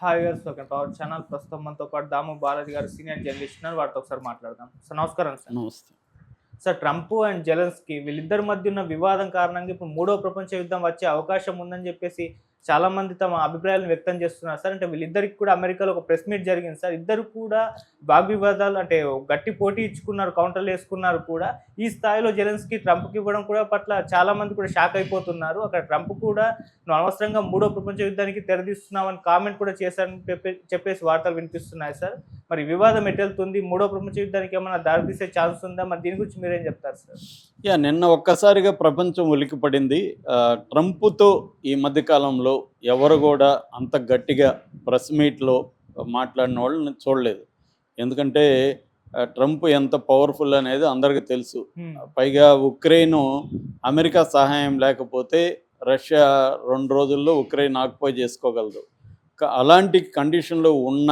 Hi గారు welcome to our channel ప్రస్తుతం మనతో పాటు దాము బాలాజీ గారు సీనియర్ జర్నలిస్ట్ ఉన్నారు. వారితో ఒకసారి మాట్లాడదాం. సార్ నమస్కారం సార్. నమస్తే. సార్ ట్రంప్ అండ్ జెలెన్స్కి వీళ్ళిద్దరి మధ్య ఉన్న వివాదం కారణంగా ఇప్పుడు మూడో ప్రపంచ యుద్ధం వచ్చే అవకాశం ఉందని చెప్పేసి చాలామంది తమ అభిప్రాయాలను వ్యక్తం చేస్తున్నారు సార్. అంటే వీళ్ళిద్దరికి కూడా అమెరికాలో ఒక ప్రెస్ మీట్ జరిగింది సార్. ఇద్దరు కూడా వాగ్వివాదాలు అంటే గట్టి పోటీ ఇచ్చుకున్నారు కౌంటర్లు వేసుకున్నారు కూడా. ఈ స్థాయిలో జెలెన్స్కి ట్రంప్కి ఇవ్వడం కూడా పట్ల చాలామంది కూడా షాక్ అయిపోతున్నారు. అక్కడ ట్రంప్ కూడా నువ్వు అనవసరంగా మూడో ప్రపంచ యుద్ధానికి తెరదీస్తున్నామని కామెంట్ కూడా చేశారని చెప్పే చెప్పేసి వార్తలు వినిపిస్తున్నాయి సార్. మరి వివాదం ఎటెళ్తుంది? మూడో ప్రపంచ యుద్ధానికి ఏమైనా దారితీసే ఛాన్స్ ఉందా? మరి దీని గురించి మీరేం చెప్తారు సార్? యా నిన్న ఒక్కసారిగా ప్రపంచం ఉలికిపడింది ట్రంప్తో ఈ మధ్యకాలంలో కాలంలో ఎవరు కూడా అంత గట్టిగా ప్రెస్ మీట్లో మాట్లాడిన వాళ్ళని చూడలేదు. ఎందుకంటే ట్రంప్ ఎంత పవర్ఫుల్ అనేది అందరికీ తెలుసు. పైగా ఉక్రెయిన్ అమెరికా సహాయం లేకపోతే రష్యా రెండు రోజుల్లో ఉక్రెయిన్ ఆక్యుపై చేసుకోగలదు. అలాంటి కండిషన్లో ఉన్న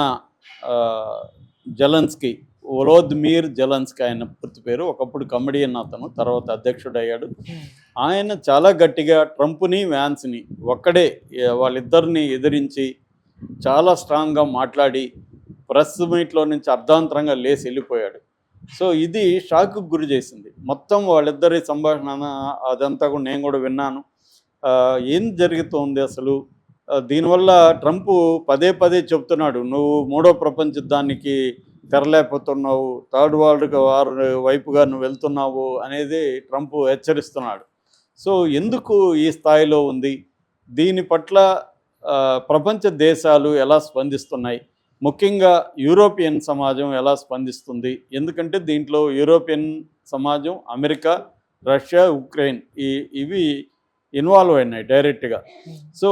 జలన్స్కీ ఒలోద్మీర్ జలన్స్కీ ఆయన పూర్తి పేరు. ఒకప్పుడు కమెడియన్ అతను తర్వాత అధ్యక్షుడు అయ్యాడు హ్మ్. ఆయన చాలా గట్టిగా ట్రంప్ని వ్యాన్స్ని ఒక్కడే వాళ్ళిద్దరిని ఎదిరించి చాలా స్ట్రాంగ్గా మాట్లాడి ప్రెస్ మీట్లో నుంచి అర్ధాంతరంగా లేచి వెళ్ళిపోయాడు. సో ఇది షాక్కు గురి చేసింది. మొత్తం వాళ్ళిద్దరి సంభాషణ అదంతా కూడా నేను కూడా విన్నాను. ఏం జరుగుతోంది అసలు? దీనివల్ల ట్రంప్ పదే పదే చెప్తున్నాడు నువ్వు మూడో ప్రపంచ యుద్ధానికి తెరలేకపోతున్నావు. థర్డ్ వరల్డ్ వార్ వైపుగా నువ్వు వెళ్తున్నావు అనేది ట్రంప్ హెచ్చరిస్తున్నాడు. సో ఎందుకు ఈ స్థాయిలో ఉంది? దీని పట్ల ప్రపంచ దేశాలు ఎలా స్పందిస్తున్నాయి? ముఖ్యంగా యూరోపియన్ సమాజం ఎలా స్పందిస్తుంది? ఎందుకంటే దీంట్లో యూరోపియన్ సమాజం అమెరికా రష్యా ఉక్రెయిన్ ఈ ఇవి ఇన్వాల్వ్ అయినాయి డైరెక్ట్గా. సో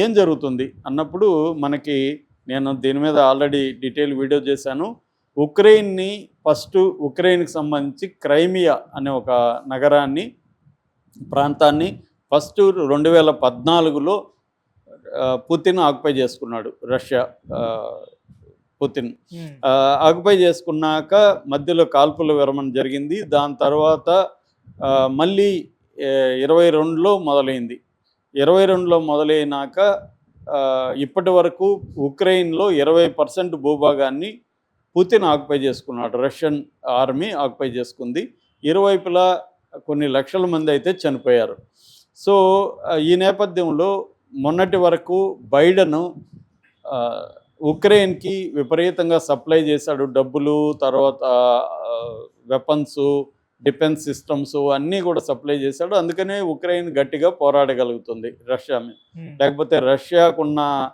ఏం జరుగుతుంది? అన్నప్పుడు మనకి నేను దీని మీద ఆల్రెడీ డీటెయిల్ వీడియో చేశాను. ఉక్రెయిన్ని ఫస్ట్ ఉక్రెయిన్కి సంబంధించి క్రైమియా అనే ఒక నగరాన్ని ప్రాంతాన్ని ఫస్ట్ రెండు వేల పద్నాలుగులో పుతిన్ ఆక్యుపై చేసుకున్నాడు రష్యా పుతిన్. ఆ, ఆక్యుపై చేసుకున్నాక మధ్యలో కాల్పుల విరమణ జరిగింది. దాని తర్వాత మళ్ళీ ఇరవై రెండులో మొదలైంది. ఇరవై రెండులో మొదలైనాక ఇప్పటి వరకు ఉక్రెయిన్లో ఇరవై పర్సెంట్ భూభాగాన్ని పుతిన్ ఆక్యుపై చేసుకున్నాడు. రష్యన్ ఆర్మీ ఆక్యుపై చేసుకుంది. ఇరువైపులా కొన్ని లక్షల మంది అయితే చనిపోయారు. సో ఈ నేపథ్యంలో మొన్నటి వరకు బైడెను ఉక్రెయిన్కి విపరీతంగా సప్లై చేశాడు. డబ్బులు తర్వాత వెపన్స్ డిఫెన్స్ సిస్టమ్స్ అన్నీ కూడా సప్లై చేశాడు. అందుకనే ఉక్రెయిన్ గట్టిగా పోరాడగలుగుతుంది రష్యా మీద. లేకపోతే రష్యాకున్న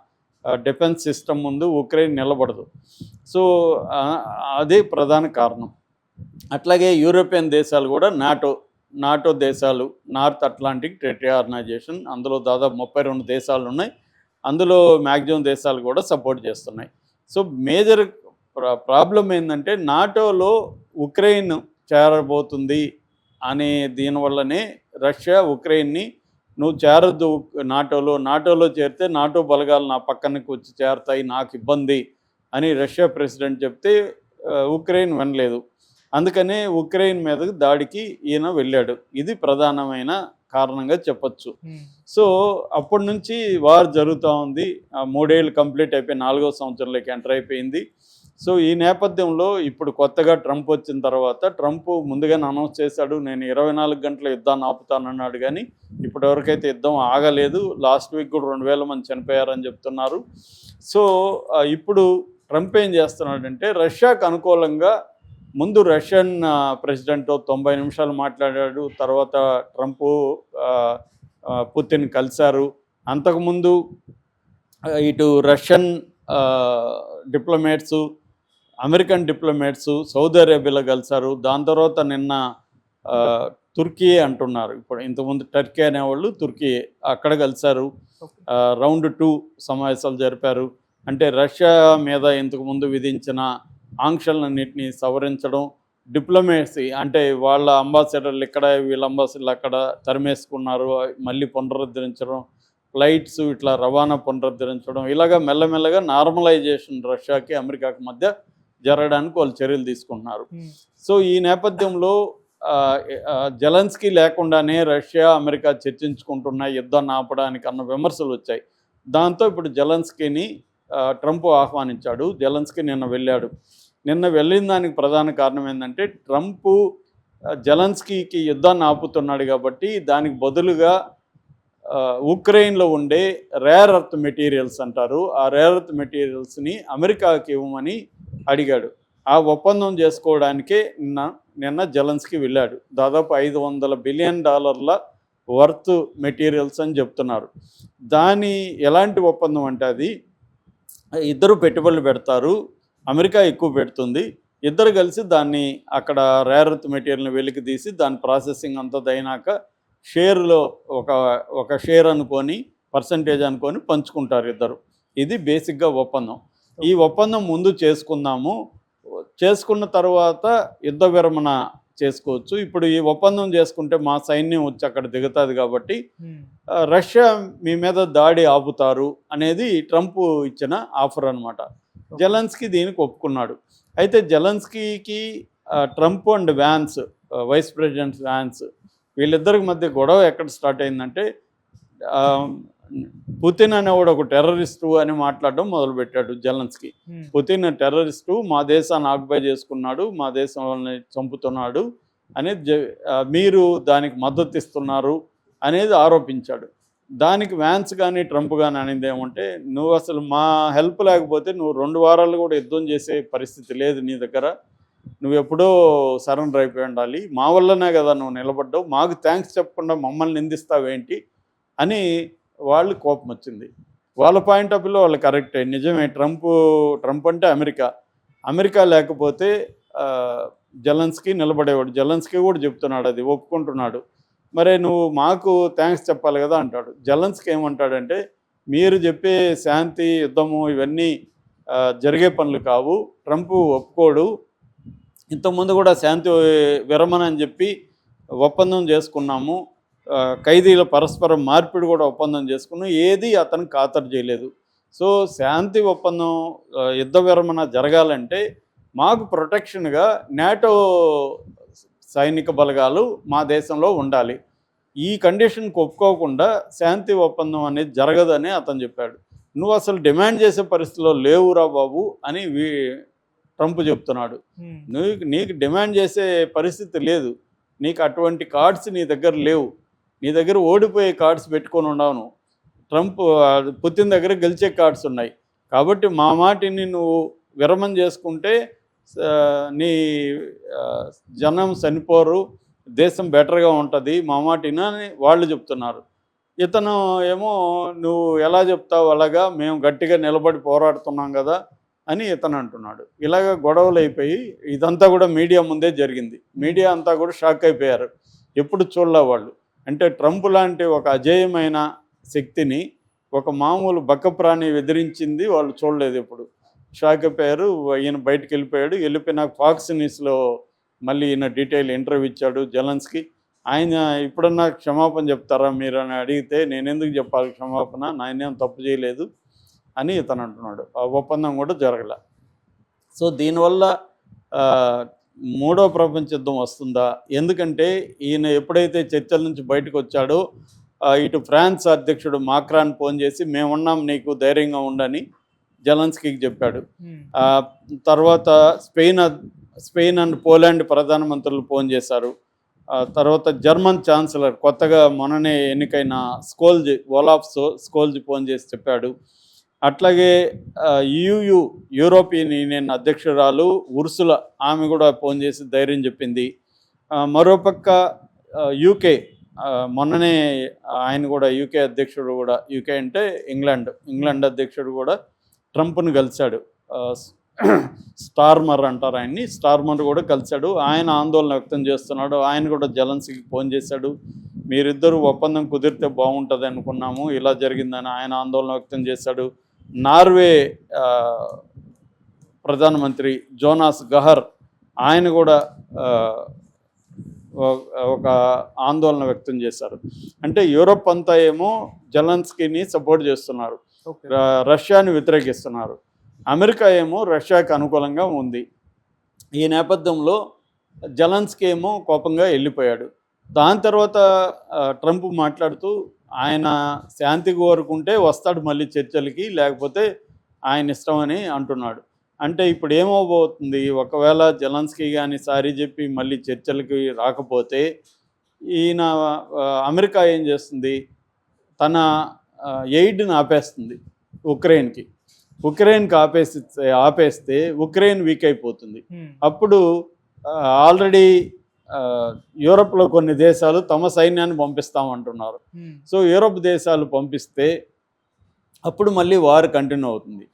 డిఫెన్స్ సిస్టమ్ ముందు ఉక్రెయిన్ నిలబడదు. సో అదే ప్రధాన కారణం. అట్లాగే యూరోపియన్ దేశాలు కూడా నాటో నాటో దేశాలు నార్త్ అట్లాంటిక్ టెరిటరీ ఆర్గనైజేషన్ అందులో దాదాపు ముప్పై రెండు దేశాలు ఉన్నాయి. అందులో మ్యాక్సిమం దేశాలు కూడా సపోర్ట్ చేస్తున్నాయి. సో మేజర్ ప్రాబ్లం ఏంటంటే నాటోలో ఉక్రెయిన్ చేరబోతుంది అనే దీనివల్లనే రష్యా ఉక్రెయిన్ని నువ్వు చేరద్దు నాటోలో నాటోలో చేరితే నాటో బలగాలు నా పక్కనకు వచ్చి చేరతాయి నాకు ఇబ్బంది అని రష్యా ప్రెసిడెంట్ చెప్తే ఉక్రెయిన్ వినలేదు. అందుకనే ఉక్రెయిన్ మీదకి దాడికి ఈయన వెళ్ళాడు. ఇది ప్రధానమైన కారణంగా చెప్పొచ్చు. హ్మ్. సో అప్పటి నుంచి వార్ జరుగుతూ ఉంది. మూడేళ్ళు కంప్లీట్ అయిపోయి నాలుగో సంవత్సరంలోకి ఎంటర్ అయిపోయింది. సో ఈ నేపథ్యంలో ఇప్పుడు కొత్తగా ట్రంప్ వచ్చిన తర్వాత ట్రంప్ ముందుగానే అనౌన్స్ చేశాడు నేను ఇరవై నాలుగు గంటల యుద్ధాన్ని ఆపుతానన్నాడు కానీ ఇప్పటివరకైతే యుద్ధం ఆగలేదు. లాస్ట్ వీక్ కూడా రెండు వేల మంది చనిపోయారని చెప్తున్నారు. సో ఇప్పుడు ట్రంప్ ఏం చేస్తున్నాడంటే రష్యాకు అనుకూలంగా ముందు రష్యన్ ప్రెసిడెంట్తో తొంభై నిమిషాలు మాట్లాడాడు తర్వాత ట్రంప్ పుతిన్ కలిశారు. అంతకుముందు ఇటు Russian diplomats American diplomats Saudi Arabia కలిశారు. దాని తర్వాత నిన్న తుర్కీ అంటున్నారు. ఇప్పుడు ఇంతకుముందు టర్కీ అనేవాళ్ళు తుర్కీ అక్కడ కలిశారు. రౌండ్ టూ సమావేశాలు జరిపారు. అంటే రష్యా మీద ఇంతకుముందు విధించిన ఆంక్షలన్నింటినీ సవరించడం డిప్లొమేసీ అంటే వాళ్ళ అంబాసిడర్లు ఇక్కడ వీళ్ళ అంబాసిడర్లు అక్కడ తరిమేసుకున్నారు మళ్ళీ పునరుద్ధరించడం ఫ్లైట్స్ ఇట్లా రవాణా పునరుద్ధరించడం ఇలాగ మెల్లమెల్లగా నార్మలైజేషన్ రష్యాకి అమెరికాకి మధ్య జరగడానికి వాళ్ళు చర్యలు తీసుకుంటున్నారు. హ్మ్. సో ఈ నేపథ్యంలో జెలెన్స్కీ లేకుండానే రష్యా అమెరికా చర్చించుకుంటున్న యుద్ధాన్ని ఆపడానికి అన్న విమర్శలు వచ్చాయి. దాంతో ఇప్పుడు జెలెన్స్కీని ట్రంప్ ఆహ్వానించాడు. జెలెన్స్కీ నిన్న వెళ్ళాడు. నిన్న వెళ్ళిన దానికి ప్రధాన కారణం ఏంటంటే ట్రంప్ జలన్స్కీకి యుద్ధాన్ని ఆపుతున్నాడు కాబట్టి దానికి బదులుగా ఉక్రెయిన్లో ఉండే రేర్ అర్త్ మెటీరియల్స్ అంటారు. ఆ రేర్ అర్త్ మెటీరియల్స్ని అమెరికాకి ఇవ్వమని అడిగాడు. ఆ ఒప్పందం చేసుకోవడానికే నిన్న నిన్న జలన్స్కి వెళ్ళాడు. దాదాపు ఐదు వందల బిలియన్ డాలర్ల వర్త్ మెటీరియల్స్ అని చెప్తున్నారు. దాని ఎలాంటి ఒప్పందం అంటే అది ఇద్దరు పెట్టుబడులు పెడతారు. అమెరికా ఎక్కువ పెడుతుంది. ఇద్దరు కలిసి దాన్ని అక్కడ రేర్ ఎర్త్ మెటీరియల్ని వెలికి తీసి దాని ప్రాసెసింగ్ అంతా అయినాక షేర్లో ఒక ఒక షేర్ అనుకొని పర్సంటేజ్ అనుకొని పంచుకుంటారు ఇద్దరు. ఇది బేసిక్గా ఒప్పందం. ఈ ఒప్పందం ముందు చేసుకుందాము. చేసుకున్న తర్వాత యుద్ధ విరమణ చేసుకోవచ్చు. ఇప్పుడు ఈ ఒప్పందం చేసుకుంటే మా సైన్యం వచ్చి అక్కడ దిగుతుంది కాబట్టి ఆ, రష్యా మీ మీద దాడి ఆపుతారు అనేది ట్రంప్ ఇచ్చిన ఆఫర్ అనమాట జెలెన్స్కీ దీనికి ఒప్పుకున్నాడు. అయితే జెలెన్స్కీకి Trump and Vance vice president Vance వీళ్ళిద్దరికి మధ్య గొడవ ఎక్కడ స్టార్ట్ అయిందంటే పుతిన్ అనేవాడు ఒక టెర్రరిస్టు అని మాట్లాడడం మొదలుపెట్టాడు జెలెన్స్కీ. పుతిన్ టెర్రరిస్టు మా దేశాన్ని ఆక్యుపై చేసుకున్నాడు మా దేశం చంపుతున్నాడు ఆ, మీరు దానికి మద్దతు ఇస్తున్నారు అనేది ఆరోపించాడు. దానికి వ్యాన్స్ కానీ ట్రంప్ కానీ అనేది ఏమంటే నువ్వు అసలు మా హెల్ప్ లేకపోతే నువ్వు రెండు వారాలు కూడా యుద్ధం చేసే పరిస్థితి లేదు నీ దగ్గర. నువ్వు ఎప్పుడో సరెండర్ అయిపోయి ఉండాలి. మా వల్లనే కదా నువ్వు నిలబడ్డావు. మాకు థ్యాంక్స్ చెప్పకుండా మమ్మల్ని నిందిస్తావేంటి అని వాళ్ళు కోపం వచ్చింది. వాళ్ళ పాయింట్ ఆఫ్ వ్యూలో వాళ్ళు కరెక్టే. నిజమే ట్రంప్ ట్రంప్ అంటే అమెరికా. అమెరికా లేకపోతే జలన్స్కి నిలబడేవాడు. జలన్స్కి కూడా చెప్తున్నాడు అది ఒప్పుకుంటున్నాడు. మరి నువ్వు మాకు థ్యాంక్స్ చెప్పాలి కదా అంటాడు. జలన్స్కి ఏమంటాడంటే మీరు చెప్పే శాంతి యుద్ధము ఇవన్నీ జరిగే పనులు కావు. ట్రంప్ ఒప్పుకోడు. ఇంతకుముందు కూడా శాంతి విరమణ అని చెప్పి ఒప్పందం చేసుకున్నాము. ఖైదీల పరస్పర మార్పిడి కూడా ఒప్పందం చేసుకున్నాం. ఏది అతను ఖాతరు చేయలేదు. సో శాంతి ఒప్పందం యుద్ధ విరమణ జరగాలంటే మాకు ప్రొటెక్షన్గా నాటో సైనిక బలగాలు మా దేశంలో ఉండాలి. ఈ కండిషన్కి ఒప్పుకోకుండా శాంతి ఒప్పందం అనేది జరగదని అతను చెప్పాడు. నువ్వు అసలు డిమాండ్ చేసే పరిస్థితిలో లేవురా బాబు అని వీ ట్రంప్ చెప్తున్నాడు. నీకు నీకు డిమాండ్ చేసే పరిస్థితి లేదు. నీకు అటువంటి కార్డ్స్ నీ దగ్గర లేవు. నీ దగ్గర ఓడిపోయే కార్డ్స్ పెట్టుకొని ఉండవు నువ్వు. ట్రంప్ పుతిన్ దగ్గర గెలిచే కార్డ్స్ ఉన్నాయి. కాబట్టి మా మాటిని నువ్వు విరమణ చేసుకుంటే నీ జనం చనిపోరు దేశం బెటర్గా ఉంటుంది మా మాటిన అని వాళ్ళు చెప్తున్నారు. ఇతను ఏమో నువ్వు ఎలా చెప్తావు అలాగా మేము గట్టిగా నిలబడి పోరాడుతున్నాం కదా అని ఇతను అంటున్నాడు. ఇలాగ గొడవలు అయిపోయి ఇదంతా కూడా మీడియా ముందే జరిగింది. మీడియా అంతా కూడా షాక్ అయిపోయారు. ఎప్పుడు చూడలే వాళ్ళు. అంటే ట్రంప్ లాంటి ఒక అజేయమైన శక్తిని ఒక మామూలు బక్క ప్రాణి ఎదిరించింది వాళ్ళు చూడలేదు ఇప్పుడు షాక్ అయిపోయారు. ఈయన బయటకు వెళ్ళిపోయాడు. వెళ్ళిపోయి నాకు ఫాక్స్ న్యూస్లో మళ్ళీ ఈయన డీటెయిల్ ఇంటర్వ్యూ ఇచ్చాడు జలన్స్కి. ఆయన ఇప్పుడన్నా క్షమాపణ చెప్తారా మీరు అని అడిగితే నేను ఎందుకు చెప్పాలి క్షమాపణ? నాయనేం తప్పు చేయలేదు అని ఇతను అంటున్నాడు. ఆ ఒప్పందం కూడా జరగల. సో దీనివల్ల మూడో ప్రపంచ యుద్ధం వస్తుందా? ఎందుకంటే ఈయన ఎప్పుడైతే చర్చల నుంచి బయటకు వచ్చాడో ఇటు ఫ్రాన్స్ అధ్యక్షుడు మాక్రాన్ ఫోన్ చేసి మేమున్నాం నీకు ధైర్యంగా ఉండని జలన్స్కీకి చెప్పాడు. తర్వాత స్పెయిన్ స్పెయిన్ అండ్ పోలాండ్ ప్రధానమంత్రులు ఫోన్ చేశారు. తర్వాత జర్మన్ ఛాన్సలర్ కొత్తగా మొన్ననే ఎన్నికైన Scholz Olaf so Scholz phone చేసి చెప్పాడు. అట్లాగే యూయు యూరోపియన్ యూనియన్ అధ్యక్షురాలు ఉర్సుల ఆమె కూడా ఫోన్ చేసి ధైర్యం చెప్పింది. మరోపక్క యూకే మొన్ననే ఆయన కూడా యూకే అధ్యక్షుడు కూడా యూకే అంటే ఇంగ్లాండ్ ఇంగ్లాండ్ అధ్యక్షుడు కూడా ట్రంప్ను కలిశాడు. స్టార్మర్ అంటారు ఆయన్ని. స్టార్మర్ కూడా కలిశాడు. ఆయన ఆందోళన వ్యక్తం చేస్తున్నాడు. ఆయన కూడా జలన్సీకి ఫోన్ చేశాడు. మీరిద్దరూ ఒప్పందం కుదిరితే బాగుంటుంది అనుకున్నాము. ఇలా జరిగిందని ఆయన ఆందోళన వ్యక్తం చేశాడు. నార్వే ప్రధానమంత్రి జోనాస్ గహర్ ఆయన కూడా ఒక- ఆందోళన వ్యక్తం చేశారు. అంటే యూరప్ అంతా ఏమో జలన్స్కీని సపోర్ట్ చేస్తున్నారు. రష్యాని వ్యతిరేకిస్తున్నారు. అమెరికా ఏమో రష్యాకి అనుకూలంగా ఉంది. ఈ నేపథ్యంలో జలన్స్కి ఏమో కోపంగా వెళ్ళిపోయాడు. దాని తర్వాత ట్రంప్ మాట్లాడుతూ ఆయన శాంతి కోరుకుంటే వస్తాడు మళ్ళీ చర్చలకి లేకపోతే ఆయన ఇష్టం అని అంటున్నాడు. అంటే ఇప్పుడు ఏమవబోతుంది ఒకవేళ జలన్స్కి కానీ సారీ చెప్పి మళ్ళీ చర్చలకి రాకపోతే ఈయన అమెరికా ఏం చేస్తుంది? తన ఎయిడ్ని ఆపేస్తుంది ఉక్రెయిన్కి. ఉక్రెయిన్కి ఆపేసి ఆపేస్తే ఉక్రెయిన్ వీక్ అయిపోతుంది. అప్పుడు ఆల్రెడీ యూరప్లో కొన్ని దేశాలు తమ సైన్యాన్ని పంపిస్తామంటున్నారు. సో యూరప్ దేశాలు పంపిస్తే అప్పుడు మళ్ళీ వార్ కంటిన్యూ అవుతుంది.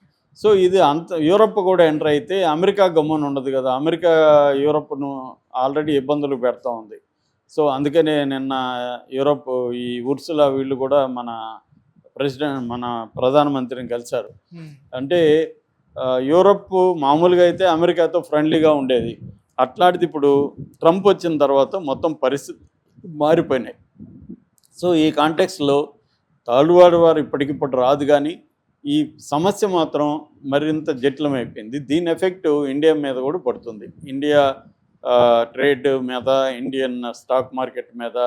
సో ఇది అంత యూరప్ కూడా ఎంటర్ అయితే అమెరికా గమ్మున ఉండదు కదా. అమెరికా యూరప్ను ఆల్రెడీ ఇబ్బందులు పెడతా ఉంది. సో అందుకనే నిన్న యూరప్ ఈ ఉర్సులా వీళ్ళు కూడా మన ప్రెసిడెంట్ మన ప్రధానమంత్రిని కలిశారు. అంటే యూరప్ మామూలుగా అయితే అమెరికాతో ఫ్రెండ్లీగా ఉండేది. అట్లాంటిది ఇప్పుడు ట్రంప్ వచ్చిన తర్వాత మొత్తం పరిస్థితి మారిపోయినాయి. సో ఈ కాంటెక్స్లో తాళ్ళువాడి వారు ఇప్పటికిప్పుడు రాదు కానీ ఈ సమస్య మాత్రం మరింత జటిలమైపోయింది. దీని ఎఫెక్ట్ ఇండియా మీద కూడా పడుతుంది. ఇండియా ట్రేడ్ మీద ఇండియన్ స్టాక్ మార్కెట్ మీద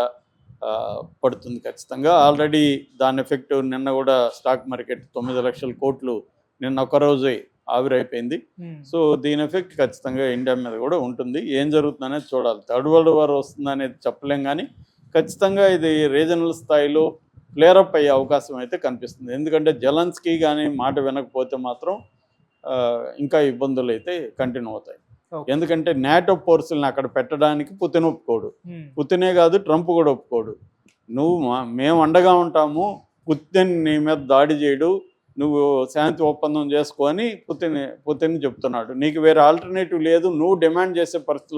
పడుతుంది ఖచ్చితంగా. ఆల్రెడీ దాని ఎఫెక్ట్ నిన్న కూడా స్టాక్ మార్కెట్ తొమ్మిది లక్షల కోట్లు నిన్న ఒక రోజే ఆవిరైపోయింది. సో దీని ఎఫెక్ట్ ఖచ్చితంగా ఇండియా మీద కూడా ఉంటుంది. ఏం జరుగుతుందనేది చూడాలి. థర్డ్ వరల్డ్ వార్ వస్తుందనేది చెప్పలేం కానీ ఖచ్చితంగా ఇది రీజనల్ స్థాయిలో ఫ్లేరప్ అయ్యే అవకాశం అయితే కనిపిస్తుంది. ఎందుకంటే జలన్స్కీ కానీ మాట వినకపోతే మాత్రం ఇంకా ఇబ్బందులు అయితే కంటిన్యూ అవుతాయి. ఎందుకంటే నాటో ఫోర్సులను అక్కడ పెట్టడానికి పుతిన్ ఒప్పుకోడు. పుతినే కాదు ట్రంప్ కూడా ఒప్పుకోడు. నువ్వు మేము అండగా ఉంటాము పుతిన్ నీ మీద దాడి చేయడు నువ్వు శాంతి ఒప్పందం చేసుకొని పుతిన్ పుతిన్ చెప్తున్నాడు. నీకు వేరే ఆల్టర్నేటివ్ లేదు నువ్వు డిమాండ్ చేసే పరిస్థితులు